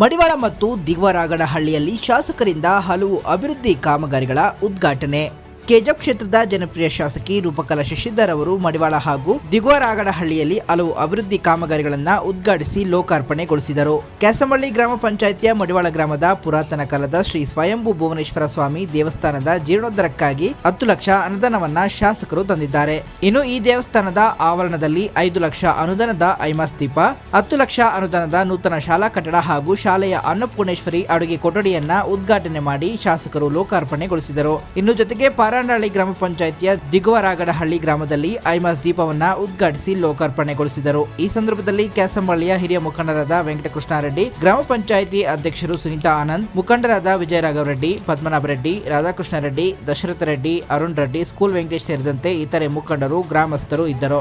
ಮಡಿವಾಳ ಮತ್ತು ದಿಗ್ವರಾಗಡಹಳ್ಳಿಯಲ್ಲಿ ಶಾಸಕರಿಂದ ಹಲವು ಅಭಿವೃದ್ಧಿ ಕಾಮಗಾರಿಗಳ ಉದ್ಘಾಟನೆ. ಕೆಜಪ್ ಕ್ಷೇತ್ರದ ಜನಪ್ರಿಯ ಶಾಸಕಿ ರೂಪಕಲಾ ಶಶಿಧರ್ ಅವರು ಮಡಿವಾಳ ಹಾಗೂ ದಿಗ್ವರಾಗಡಹಳ್ಳಿಯಲ್ಲಿ ಹಲವು ಅಭಿವೃದ್ಧಿ ಕಾಮಗಾರಿಗಳನ್ನು ಉದ್ಘಾಟಿಸಿ ಲೋಕಾರ್ಪಣೆಗೊಳಿಸಿದರು. ಕ್ಯಾಸಮಳ್ಳಿ ಗ್ರಾಮ ಪಂಚಾಯಿತಿಯ ಮಡಿವಾಳ ಗ್ರಾಮದ ಪುರಾತನ ಕಾಲದ ಶ್ರೀ ಸ್ವಯಂಭೂ ಭುವನೇಶ್ವರ ಸ್ವಾಮಿ ದೇವಸ್ಥಾನದ ಜೀರ್ಣೋದ್ಧರಕ್ಕಾಗಿ ಹತ್ತು ಲಕ್ಷ ಅನುದಾನವನ್ನ ಶಾಸಕರು ತಂದಿದ್ದಾರೆ. ಇನ್ನು ಈ ದೇವಸ್ಥಾನದ ಆವರಣದಲ್ಲಿ ಐದು ಲಕ್ಷ ಅನುದಾನದ ಐಮಾಸ್ತೀಪ ಹತ್ತು ಲಕ್ಷ ಅನುದಾನದ ನೂತನ ಶಾಲಾ ಕಟ್ಟಡ ಹಾಗೂ ಶಾಲೆಯ ಅನ್ನಪೂರ್ಣೇಶ್ವರಿ ಅಡುಗೆ ಕೊಠಡಿಯನ್ನ ಉದ್ಘಾಟನೆ ಮಾಡಿ ಶಾಸಕರು ಲೋಕಾರ್ಪಣೆಗೊಳಿಸಿದರು. ಇನ್ನು ಜೊತೆಗೆ ಪಾರಾಂಡಹಳ್ಳಿ ಗ್ರಾಮ ಪಂಚಾಯಿತಿಯ ದಿಗುವರಾಗಡಹಳ್ಳಿ ಗ್ರಾಮದಲ್ಲಿ ಐಮಾಸ್ ದೀಪವನ್ನ ಉದ್ಘಾಟಿಸಿ ಲೋಕಾರ್ಪಣೆಗೊಳಿಸಿದರು. ಈ ಸಂದರ್ಭದಲ್ಲಿ ಕ್ಯಾಸಂಬಳ್ಳಿಯ ಹಿರಿಯ ಮುಖಂಡರಾದ ವೆಂಕಟಕೃಷ್ಣಾರೆಡ್ಡಿ, ಗ್ರಾಮ ಪಂಚಾಯಿತಿ ಅಧ್ಯಕ್ಷರು ಸುನೀತಾ ಆನಂದ್, ಮುಖಂಡರಾದ ವಿಜಯರಾಘವ ರೆಡ್ಡಿ ಪದ್ಮನಾಭ ರೆಡ್ಡಿ ರಾಧಾಕೃಷ್ಣ ರೆಡ್ಡಿ ದಶರಥ ರೆಡ್ಡಿ ಅರುಣ್ ರೆಡ್ಡಿ, ಸ್ಕೂಲ್ ವೆಂಕಟೇಶ್ ಸೇರಿದಂತೆ ಇತರೆ ಮುಖಂಡರು, ಗ್ರಾಮಸ್ಥರು ಇದ್ದರು.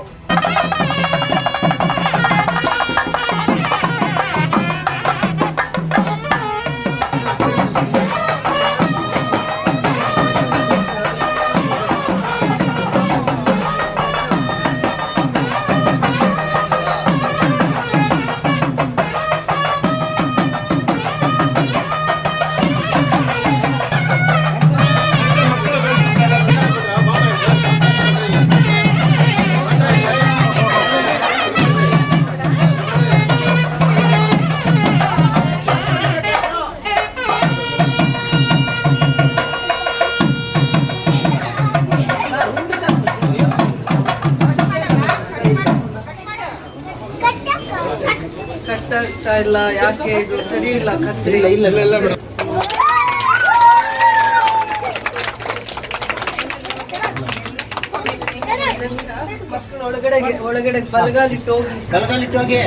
ಇಲ್ಲ ಯಾಕೆ ಇದು ಸರಿ ಇಲ್ಲ? ಕತ್ರಿ. ಮಕ್ಕಳು ಒಳಗಡೆ ಒಳಗಡೆ ಬಲಗಾಲಿಟ್ಟು ಹೋಗಿ. ಕಲಗಾಲಿಟ್ಟೋಗಿ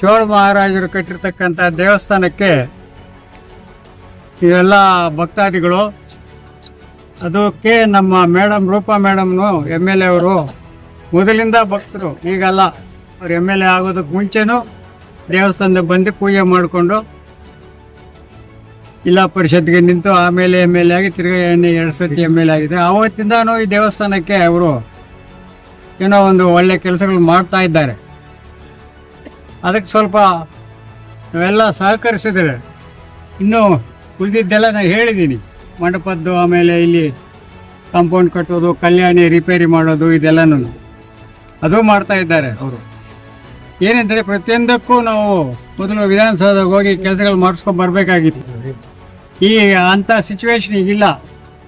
ಚೋಳ ಮಹಾರಾಜರು ಕಟ್ಟಿರ್ತಕ್ಕಂಥ ದೇವಸ್ಥಾನಕ್ಕೆ ಇವೆಲ್ಲ ಭಕ್ತಾದಿಗಳು. ಅದಕ್ಕೆ ನಮ್ಮ ಮೇಡಮ್ ರೂಪಾ ಮೇಡಮ್ನು ಎಂ ಎಲ್ ಎ ಅವರು ಮೊದಲಿಂದ ಭಕ್ತರು, ಈಗಲ್ಲ. ಅವ್ರು ಎಂ ಎಲ್ ಎ ಆಗೋದಕ್ಕೆ ಮುಂಚೆನೂ ದೇವಸ್ಥಾನದ ಬಂದು ಪೂಜೆ ಮಾಡಿಕೊಂಡು ಜಿಲ್ಲಾ ಪರಿಷತ್ಗೆ ನಿಂತು ಆಮೇಲೆ ಎಂ ಎಲ್ ಎ ಆಗಿ ತಿರುಗ ಎರಡು ಸತಿ ಎಂ ಎಲ್ ಎ ಆಗಿದೆ ಆವತ್ತಿಂದನೂ ಈ ದೇವಸ್ಥಾನಕ್ಕೆ ಅವರು ಏನೋ ಒಂದು ಒಳ್ಳೆ ಕೆಲಸಗಳು ಮಾಡ್ತಾ ಇದ್ದಾರೆ. ಅದಕ್ಕೆ ಸ್ವಲ್ಪ ನಾವೆಲ್ಲ ಸಹಕರಿಸಿದರೆ. ಇನ್ನೂ ಉಳಿದಿದ್ದೆಲ್ಲ ನಾನು ಹೇಳಿದ್ದೀನಿ. ಮಂಟಪದ್ದು ಆಮೇಲೆ ಇಲ್ಲಿ ಕಾಂಪೌಂಡ್ ಕಟ್ಟೋದು, ಕಲ್ಯಾಣಿ ರಿಪೇರಿ ಮಾಡೋದು ಇದೆಲ್ಲನೂ. ಅದು ಮಾಡ್ತಾ ಇದ್ದಾರೆ ಅವರು. ಏನೆಂದರೆ ಪ್ರತಿಯೊಂದಕ್ಕೂ ನಾವು ಮೊದಲು ವಿಧಾನಸೌಧಕ್ಕೆ ಹೋಗಿ ಕೆಲಸಗಳು ಮಾಡಿಸ್ಕೊಂಡು ಬರಬೇಕಾಗಿತ್ತು. ಈ ಅಂಥ ಸಿಚುವೇಶನ್ ಈಗಿಲ್ಲ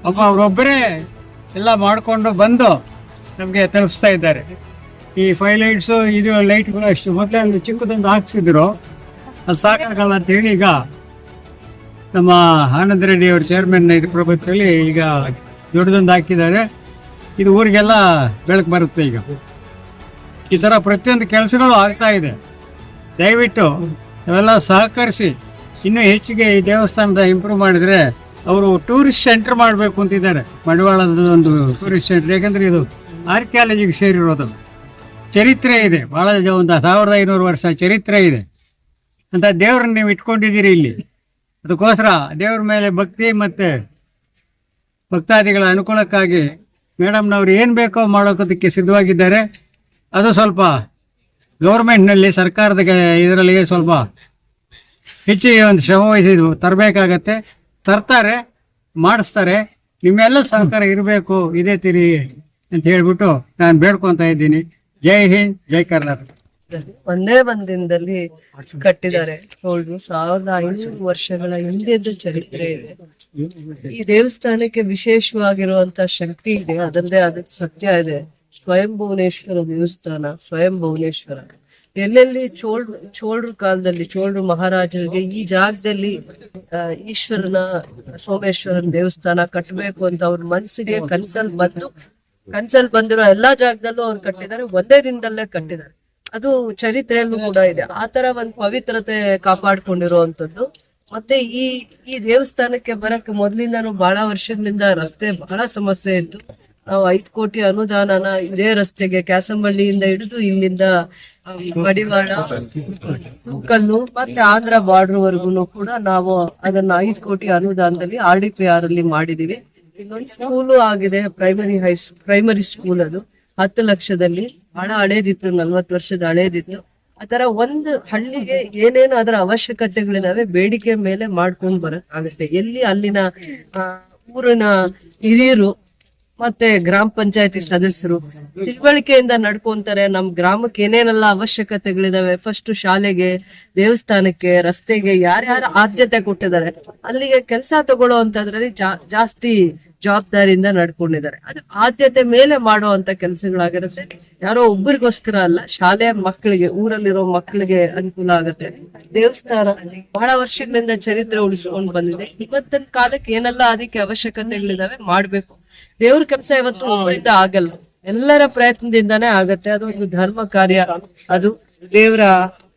ಒಬ್ಬ ಅವರೊಬ್ಬರೇ ಎಲ್ಲ ಮಾಡಿಕೊಂಡು ಬಂದು ನಮಗೆ ತಲುಪಿಸ್ತಾ ಇದ್ದಾರೆ. ಈ ಫೈವ್ ಲೈಟ್ಸ್ ಇದು ಲೈಟ್ಗಳು ಅಷ್ಟು ಮೊದಲೇ ಒಂದು ಚಿಕ್ಕದೊಂದು ಹಾಕ್ಸಿದ್ರು. ಅದು ಸಾಕಾಗಲ್ಲ ಅಂತ ಹೇಳಿ ಈಗ ನಮ್ಮ ಆನಂದ ರೆಡ್ಡಿ ಅವರು ಚೇರ್ಮನ್ ಇದು ಪ್ರಭುತ್ವದಲ್ಲಿ ಈಗ ದೊಡ್ಡದೊಂದು ಹಾಕಿದ್ದಾರೆ. ಇದು ಊರಿಗೆಲ್ಲ ಬೆಳಕು ಬರುತ್ತೆ ಈಗ. ಈ ಥರ ಪ್ರತಿಯೊಂದು ಕೆಲಸಗಳು ಆಗ್ತಾ ಇದೆ. ದಯವಿಟ್ಟು ಇವೆಲ್ಲ ಸಹಕರಿಸಿ ಇನ್ನೂ ಹೆಚ್ಚಿಗೆ ಈ ದೇವಸ್ಥಾನದ ಇಂಪ್ರೂವ್ ಮಾಡಿದರೆ ಅವರು ಟೂರಿಸ್ಟ್ ಸೆಂಟರ್ ಮಾಡಬೇಕು ಅಂತಿದ್ದಾರೆ ಮಡಿವಾಳದ ಒಂದು ಟೂರಿಸ್ಟ್ ಸೆಂಟರ್ ಯಾಕಂದರೆ ಇದು ಆರ್ಕಿಯಾಲಜಿಗೆ ಸೇರಿರೋದು. ಚರಿತ್ರೆ ಇದೆ. ಬಹಳ ಒಂದು ಸಾವಿರದ ಐನೂರು ವರ್ಷ ಚರಿತ್ರೆ ಇದೆ. ಅಂತ ದೇವ್ರನ್ನ ನೀವು ಇಟ್ಕೊಂಡಿದ್ದೀರಿ ಇಲ್ಲಿ. ಅದಕ್ಕೋಸ್ಕರ ದೇವ್ರ ಮೇಲೆ ಭಕ್ತಿ ಮತ್ತು ಭಕ್ತಾದಿಗಳ ಅನುಕೂಲಕ್ಕಾಗಿ ಮೇಡಮ್ನವ್ರು ಏನು ಬೇಕೋ ಮಾಡೋಕೋದಕ್ಕೆ ಸಿದ್ಧವಾಗಿದ್ದಾರೆ. ಅದು ಸ್ವಲ್ಪ ಗೌರ್ಮೆಂಟ್ನಲ್ಲಿ ಸರ್ಕಾರದ ಇದರಲ್ಲಿ ಸ್ವಲ್ಪ ಹೆಚ್ಚಿಗೆ ಒಂದು ಶ್ರಮ ವಹಿಸಿ ತರಬೇಕಾಗತ್ತೆ. ತರ್ತಾರೆ, ಮಾಡಿಸ್ತಾರೆ. ನಿಮ್ಮೆಲ್ಲ ಸಹಕಾರ ಇರಬೇಕು, ಇದೇ ತಿರಿ ಅಂತ ಹೇಳ್ಬಿಟ್ಟು ನಾನು ಬೇಡ್ಕೊತಾ ಇದ್ದೀನಿ. ಜೈ ಹಿಂದ್, ಜೈ ಕರ್ನಾಟಕ. ಒಂದೇ ಬಂದಿನದಲ್ಲಿ ದಿನದಲ್ಲಿ ಕಟ್ಟಿದ್ದಾರೆ. ನೋಡು ಸಾವಿರದ ಐನೂರು ವರ್ಷಗಳ ಹಿಂದೆದ್ದು ಚರಿತ್ರೆ ಇದೆ. ಈ ದೇವಸ್ಥಾನಕ್ಕೆ ವಿಶೇಷವಾಗಿರುವಂತ ಶಕ್ತಿ ಇದೆ. ಅದರದೇ ಆದ ಸತ್ಯ ಇದೆ. ಸ್ವಯಂ ಭುವನೇಶ್ವರ ದೇವಸ್ಥಾನ, ಸ್ವಯಂ ಭುವನೇಶ್ವರ. ಎಲ್ಲೆಲ್ಲಿ ಚೋಳ್, ಚೋಳರ ಕಾಲದಲ್ಲಿ, ಚೋಳರು ಮಹಾರಾಜರಿಗೆ ಈ ಜಾಗದಲ್ಲಿ ಈಶ್ವರನ, ಸೋಮೇಶ್ವರನ ದೇವಸ್ಥಾನ ಕಟ್ಟಬೇಕು ಅಂತ ಅವ್ರ ಮನಸ್ಸಿಗೆ ಕನ್ಸಲ್ ಬಂದು ಕನ್ಸಲ್ ಬಂದಿರೋ ಎಲ್ಲಾ ಜಾಗದಲ್ಲೂ ಅವ್ರು ಕಟ್ಟಿದ್ದಾರೆ. ಒಂದೇ ದಿನದಲ್ಲೇ ಕಟ್ಟಿದ್ದಾರೆ. ಅದು ಚರಿತ್ರೆಯಲ್ಲೂ ಕೂಡ ಇದೆ. ಆ ತರ ಒಂದು ಪವಿತ್ರತೆ ಕಾಪಾಡ್ಕೊಂಡಿರುವಂತದ್ದು ಮತ್ತೆ ಈ ಈ ದೇವಸ್ಥಾನಕ್ಕೆ ಬರಕ್ಕೆ ಮೊದ್ಲಿಂದಾನು ಬಹಳ ವರ್ಷದಿಂದ ರಸ್ತೆ ಬಹಳ ಸಮಸ್ಯೆ ಇತ್ತು. ನಾವು ಐದು ಕೋಟಿ ಅನುದಾನನ ಇದೇ ರಸ್ತೆಗೆ ಕ್ಯಾಸಂಬಳ್ಳಿಯಿಂದ ಹಿಡಿದು ಇಲ್ಲಿಂದ ಮಡಿವಾಳ ಕಲ್ಲು ಮತ್ತೆ ಆಂಧ್ರ ಬಾರ್ಡರ್ ವರ್ಗುನು ಕೂಡ ನಾವು ಅದನ್ನ ಐದು ಕೋಟಿ ಅನುದಾನದಲ್ಲಿ ಆರ್ ಡಿ ಪಿ ಆರ್ ಅಲ್ಲಿ ಮಾಡಿದೀವಿ. ಇನ್ನೊಂದು ಸ್ಕೂಲು ಆಗಿದೆ ಪ್ರೈಮರಿ ಹೈ ಪ್ರೈಮರಿ ಸ್ಕೂಲ್ ಅದು. ಹತ್ತು ಲಕ್ಷದಲ್ಲಿ ಹಣ ಹಳೇದಿತ್ತು, ನಲ್ವತ್ತು ವರ್ಷದ ಹಳೇದಿತ್ತು. ಆತರ ಒಂದು ಹಳ್ಳಿಗೆ ಏನೇನು ಅದರ ಅವಶ್ಯಕತೆಗಳಿದಾವೆ ಬೇಡಿಕೆ ಮೇಲೆ ಮಾಡ್ಕೊಂಡ್ ಬರಕ್ ಆಗುತ್ತೆ. ಎಲ್ಲಿ ಅಲ್ಲಿನ ಊರಿನ ಹಿರಿಯರು ಮತ್ತೆ ಗ್ರಾಮ ಪಂಚಾಯತಿ ಸದಸ್ಯರು ತಿಳುವಳಿಕೆಯಿಂದ ನಡ್ಕೊಂತಾರೆ. ನಮ್ ಗ್ರಾಮಕ್ಕೆ ಏನೇನೆಲ್ಲ ಅವಶ್ಯಕತೆಗಳಿದಾವೆ? ಫಸ್ಟ್ ಶಾಲೆಗೆ, ದೇವಸ್ಥಾನಕ್ಕೆ, ರಸ್ತೆಗೆ ಯಾರ್ಯಾರ ಆದ್ಯತೆ ಕೊಟ್ಟಿದ್ದಾರೆ? ಅಲ್ಲಿಗೆ ಕೆಲಸ ತಗೊಳ್ಳೋ ಅಂತದ್ರಲ್ಲಿ ಜಾಸ್ತಿ ಜವಾಬ್ದಾರಿಯಿಂದ ನಡ್ಕೊಂಡಿದ್ದಾರೆ. ಅದು ಆದ್ಯತೆ ಮೇಲೆ ಮಾಡೋ ಅಂತ ಕೆಲಸಗಳಾಗಿರುತ್ತೆ. ಯಾರೋ ಒಬ್ಬರಿಗೋಸ್ಕರ ಅಲ್ಲ ಶಾಲೆ ಮಕ್ಕಳಿಗೆ, ಊರಲ್ಲಿರೋ ಮಕ್ಕಳಿಗೆ ಅನುಕೂಲ ಆಗುತ್ತೆ. ದೇವಸ್ಥಾನ ಬಹಳ ವರ್ಷಗಳಿಂದ ಚರಿತ್ರೆ ಉಳಿಸ್ಕೊಂಡು ಬಂದಿದೆ. ಇವತ್ತಿನ ಕಾಲಕ್ಕೆ ಏನೆಲ್ಲ ಅದಕ್ಕೆ ಅವಶ್ಯಕತೆಗಳಿದಾವೆ ಮಾಡ್ಬೇಕು. ದೇವ್ರ ಕೆಲಸ ಇವತ್ತು ಒಬ್ಬರಿಂದ ಆಗಲ್ಲ. ಎಲ್ಲರ ಪ್ರಯತ್ನದಿಂದಾನೇ ಆಗತ್ತೆ. ಅದು ಒಂದು ಧರ್ಮ ಕಾರ್ಯ. ಅದು ದೇವರ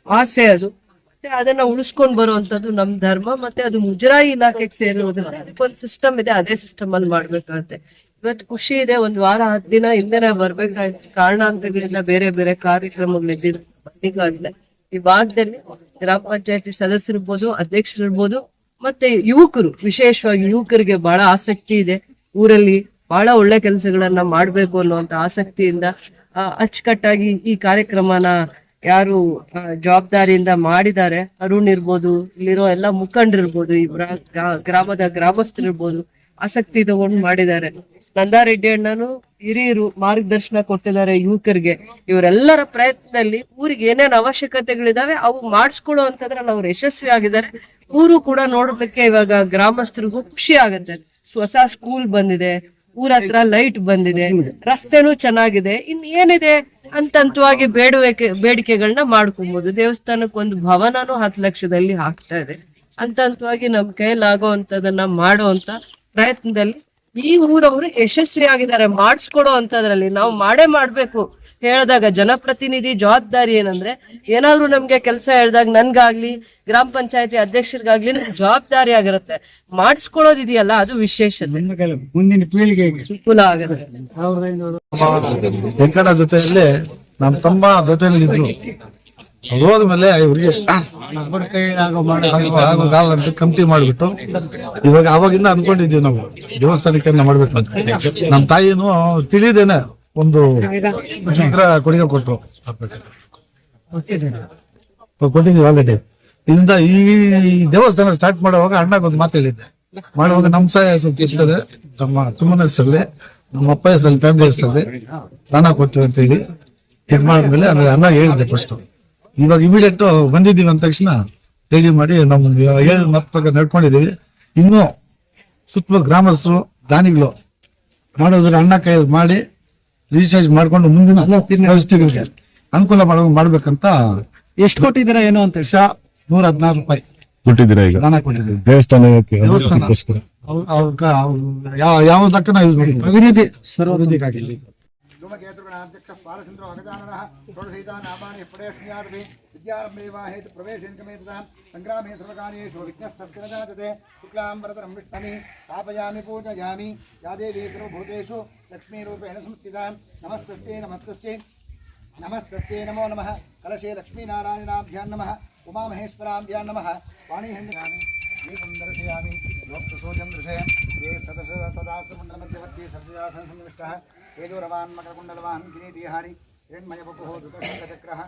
ಆಸೆ ಅದು. ಮತ್ತೆ ಅದನ್ನ ಉಳಿಸ್ಕೊಂಡ್ ಬರುವಂತದ್ದು ನಮ್ ಧರ್ಮ ಮತ್ತೆ ಅದು ಮುಜರಾಯಿ ಇಲಾಖೆಗೆ ಸೇರಿರೋದ್ರಿಂದ ಅದಕ್ಕೊಂದು ಸಿಸ್ಟಮ್ ಇದೆ. ಅದೇ ಸಿಸ್ಟಮ್ ಅಲ್ಲಿ ಮಾಡ್ಬೇಕಾಗತ್ತೆ. ಇವತ್ತು ಖುಷಿ ಇದೆ. ಒಂದ್ ವಾರ ಹತ್ತು ದಿನ ಹಿಂದೆನೆ ಬರ್ಬೇಕಾಯ್ತು ಕಾರಣಾಂತರಗಳಿಂದ ಬೇರೆ ಬೇರೆ ಕಾರ್ಯಕ್ರಮಗಳು ಇದ್ದಿದ್ದು ಈ ಭಾಗದಲ್ಲಿ ಗ್ರಾಮ ಪಂಚಾಯತಿ ಸದಸ್ಯರಿರ್ಬೋದು ಅಧ್ಯಕ್ಷರಿರ್ಬೋದು ಮತ್ತೆ ಯುವಕರು. ವಿಶೇಷವಾಗಿ ಯುವಕರಿಗೆ ಬಹಳ ಆಸಕ್ತಿ ಇದೆ. ಊರಲ್ಲಿ ಬಹಳ ಒಳ್ಳೆ ಕೆಲಸಗಳನ್ನ ಮಾಡ್ಬೇಕು ಅನ್ನುವಂತ ಆಸಕ್ತಿಯಿಂದ ಅಚ್ಚುಕಟ್ಟಾಗಿ ಈ ಕಾರ್ಯಕ್ರಮನ ಯಾರು ಜವಾಬ್ದಾರಿಯಿಂದ ಮಾಡಿದ್ದಾರೆ. ಅರುಣ್ ಇರ್ಬೋದು, ಇಲ್ಲಿರೋ ಎಲ್ಲ ಮುಖಂಡರಿರ್ಬೋದು ಈ ಗ್ರಾಮದ ಗ್ರಾಮಸ್ಥರಿರ್ಬೋದು ಆಸಕ್ತಿ ತಗೊಂಡು ಮಾಡಿದ್ದಾರೆ. ನಂದಾರೆಡ್ಡಿ ಅಣ್ಣನು ಹಿರಿಯರು ಮಾರ್ಗದರ್ಶನ ಕೊಟ್ಟಿದ್ದಾರೆ ಯುವಕರಿಗೆ. ಇವರೆಲ್ಲರ ಪ್ರಯತ್ನದಲ್ಲಿ ಊರಿಗೆ ಏನೇನ್ ಅವಶ್ಯಕತೆಗಳಿದಾವೆ ಅವು ಮಾಡಿಸ್ಕೊಳ್ಳೋ ಅಂತದ್ರಲ್ಲಿ ಅವ್ರು ಯಶಸ್ವಿ ಆಗಿದ್ದಾರೆ. ಊರು ಕೂಡ ನೋಡ್ಲಿಕ್ಕೆ ಇವಾಗ ಗ್ರಾಮಸ್ಥರಿಗೂ ಖುಷಿ ಆಗುತ್ತೆ. ಹೊಸ ಸ್ಕೂಲ್ ಬಂದಿದೆ. ಊರ ಹತ್ರ ಲೈಟ್ ಬಂದಿದೆ. ರಸ್ತೆನೂ ಚೆನ್ನಾಗಿದೆ. ಇನ್ ಏನಿದೆ? ಅಂತಂತವಾಗಿ ಬೇಡುವಿಕೆ ಬೇಡಿಕೆಗಳನ್ನ ಮಾಡ್ಕೊಬಹುದು ದೇವಸ್ಥಾನಕ್ಕೆ ಒಂದು ಭವನನು ಹತ್ತು ಲಕ್ಷದಲ್ಲಿ ಹಾಕ್ತಾ ಇದೆ. ಹಂತ ಹಂತವಾಗಿ ನಮ್ ಕೈಲಾಗುವಂತದನ್ನ ಮಾಡುವಂತ ಪ್ರಯತ್ನದಲ್ಲಿ ಈ ಊರವರು ಯಶಸ್ವಿ ಆಗಿದ್ದಾರೆ ಮಾಡಿಸ್ಕೊಡೋ ಅಂತದ್ರಲ್ಲಿ ನಾವು ಮಾಡೇ ಮಾಡ್ಬೇಕು. ಹೇಳಿದಾಗ ಜನಪ್ರತಿನಿಧಿ ಜವಾಬ್ದಾರಿ ಏನಂದ್ರೆ ಏನಾದ್ರೂ ನಮ್ಗೆ ಕೆಲಸ ಹೇಳಿದಾಗ ನನ್ಗಾಗ್ಲಿ ಗ್ರಾಮ ಪಂಚಾಯತಿ ಅಧ್ಯಕ್ಷರಿಗಾಗ್ಲಿ ಜವಾಬ್ದಾರಿ ಆಗಿರುತ್ತೆ. ಮಾಡಿಸ್ಕೊಳ್ಳೋದಿದೆಯಲ್ಲ ಅದು ವಿಶೇಷ ಮುಂದೆ ಮುಂದಿನ ಪೀಳಿಗೆಗೆ ಅನುಕೂಲ ಆಗುತ್ತೆ. ವೆಂಕಟ ಜೊತೆಯಲ್ಲಿ ನಮ್ಮ ತಮ್ಮ ಜೊತೆಯಲ್ಲಿ ಇದ್ರು ಹೋದ್ಮೇಲೆ ಇವ್ರಿಗೆ ಕಮಿಟಿ ಮಾಡ್ಬಿಟ್ಟು ಇವಾಗ ಅವಾಗಿಂದ ಅನ್ಕೊಂಡಿದ್ವಿ ನಾವು. ದೇವಸ್ಥಾನಕ್ಕೆ ಮಾಡ್ಬೇಕು ಅಂತ ನಮ್ಮ ತಾಯಿನೂ ತಿಳಿದೇನೆ. ಒಂದು ಚಿತ್ರ ಕೊಡುಗೆ ಕೊಟ್ಟರು. ಕೊಟ್ಟಿದ್ದೀವಿ ಆಲ್ರೆಡಿ ಇದರಿಂದ ಈ ದೇವಸ್ಥಾನ ಸ್ಟಾರ್ಟ್ ಮಾಡುವಾಗ ಅಣ್ಣಗೆ ಒಂದು ಮಾತು ಹೇಳಿದ್ದೆ. ಮಾಡುವಾಗ ನಮ್ಮ ಸಹಾಯ ಸ್ವಲ್ಪ ಇರ್ತದೆ. ನಮ್ಮ ತುಂಬನ ಹೆಸರಲ್ಲಿ ನಮ್ಮ ಅಪ್ಪ ಹೆಸರಲ್ಲಿ ಫ್ಯಾಮಿಲಿ ಹೆಸರಲ್ಲಿ ನಾನು ಕೊಡ್ತೀವಿ ಅಂತ ಹೇಳಿ ಇದು ಮಾಡಿದ್ಮೇಲೆ ಅಂದ್ರೆ ಅಣ್ಣ ಹೇಳಿದ್ದೆ ಫಸ್ಟ್ ಇವಾಗ ಇಮಿಡಿಯೇಟ್ ಬಂದಿದ್ದೀವಿ ಅಂದ ತಕ್ಷಣ ರೆಡಿ ಮಾಡಿ ನಮ್ಮ ಹೇಳಿದ ಮತ್ತ ಪ್ರಕಾರ ನಡ್ಕೊಂಡಿದ್ದೀವಿ. ಇನ್ನೂ ಸುತ್ತಮುತ್ತ ಗ್ರಾಮಸ್ಥರು ದಾನಿಗಳು ಮಾಡೋದ್ರ ಅಣ್ಣ ಕೈ ಮಾಡಿ ರಿಚಾರ್ಜ್ ಮಾಡ್ಕೊಂಡು ಮುಂದಿನ ವ್ಯವಸ್ಥೆಗಳಿಗೆ ಅನುಕೂಲ ಮಾಡ ಮಾಡ್ಬೇಕಂತ ಎಷ್ಟು ಕೊಟ್ಟಿದ್ದೀರಾ ಏನು ಅಂತ ಹೇಳಿ. ನೂರ ಹದಿನಾರು ರೂಪಾಯಿ. ಕೊಟ್ಟಿದ್ದೀರಾ ಈಗ? ದಾನ ಕೊಟ್ಟಿದ್ದೀವಿ. ದೇವಸ್ಥಾನಕ್ಕೆ ಯಾವ- ಯಾವುದಕ್ಕನ ಯೂಸ್ ಅಭಿವೃದ್ಧಿ. ಧೂಮಕೇತುಗಣಾಧ್ಯಕ್ಷ ಪಾಲಚಂದ್ರೋ ಅಗಜಾನನಃ విద్యారంభేవాహేతు ప్రవేశేన్కమే తదా సంగ్రామే సర్వకార్యేషు విఘ్నస్థస్థిర జాతతే శుక్లాంబరతరం విష్ణమి స్థాపయామి పూజయామి యాదేవీ సర్వభూతేషు లక్ష్మీరూపేణ సంస్థిత నమస్తస్యే నమస్తస్యే నమస్తస్యే నమో నమ కలశే లక్ష్మీనారాయణాభ్యాం నమ ఉమామహేశ్వరాభ్యాం నమ వాణీహండినామి దీపం దర్శయామి లోక్తసూచం దృశే ये सदसदासमुण्डलमध्यवर्ती सरसदासनसंविष्टः तेजोरवान् मकरकुण्डलवान् किरीटीहारी हिरण्मयवपुः दुतशङ्खचक्रः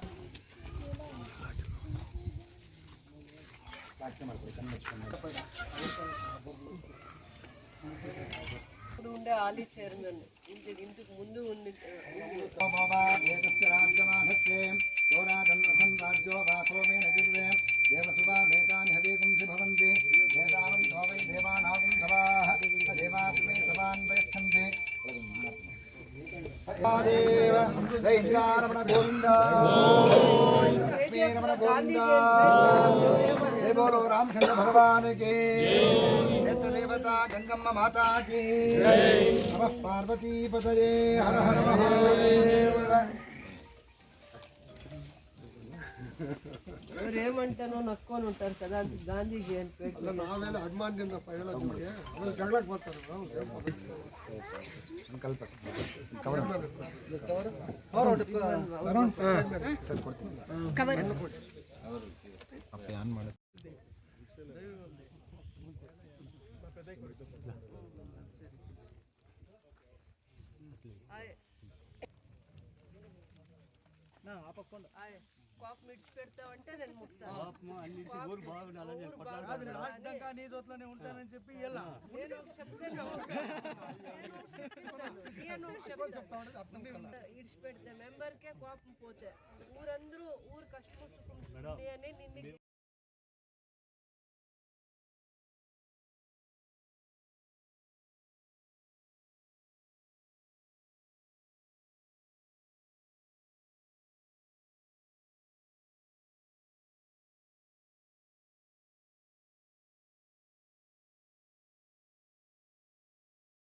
ఇప్పుడు ఉండే ఆలీ చైర్మన్. ఇంత ఇంతకు ముందు ఉంది దేవ గోవింద रमण गोविंदा। बोलो रामचंद्र भगवान के। क्षेत्र देवता गंगम्मा माता के। नम पार्वती पतये हर हर महादेव। ಅವ್ರೇಮಂತನೋ ನಕ್ಕೊಂಡು ಉಂಟಾರ ಸದಾ ಗಾಂಧೀಜಿ ಅಂತ ನಾವೆಲ್ಲ ಅಭಿಮಾನದಿಂದ ಹೇಳೋದಕ್ಕೆ ಆಮೇಲೆ ಜಗಳಕ್ಕೆ ಬರ್ತಾರೆ ಸಂಕಲ್ಪ ಕವರ್. ಕವರ್. ಸರ್ ಕೊಡ್ತೀನಿ. ಕವರ್. ಆನ್ ನಾ కోపం ఇడిచి పెడతావంటే నేను ముక్తాను పాపము అన్ని ఉంటానని చెప్పి ఇలా ఇడిచి పెడతా మెంబర్కే కోపం పోతే ఊరందరూ ఊరు కష్టం సుఖం చూస్తున్నాయని నిన్ను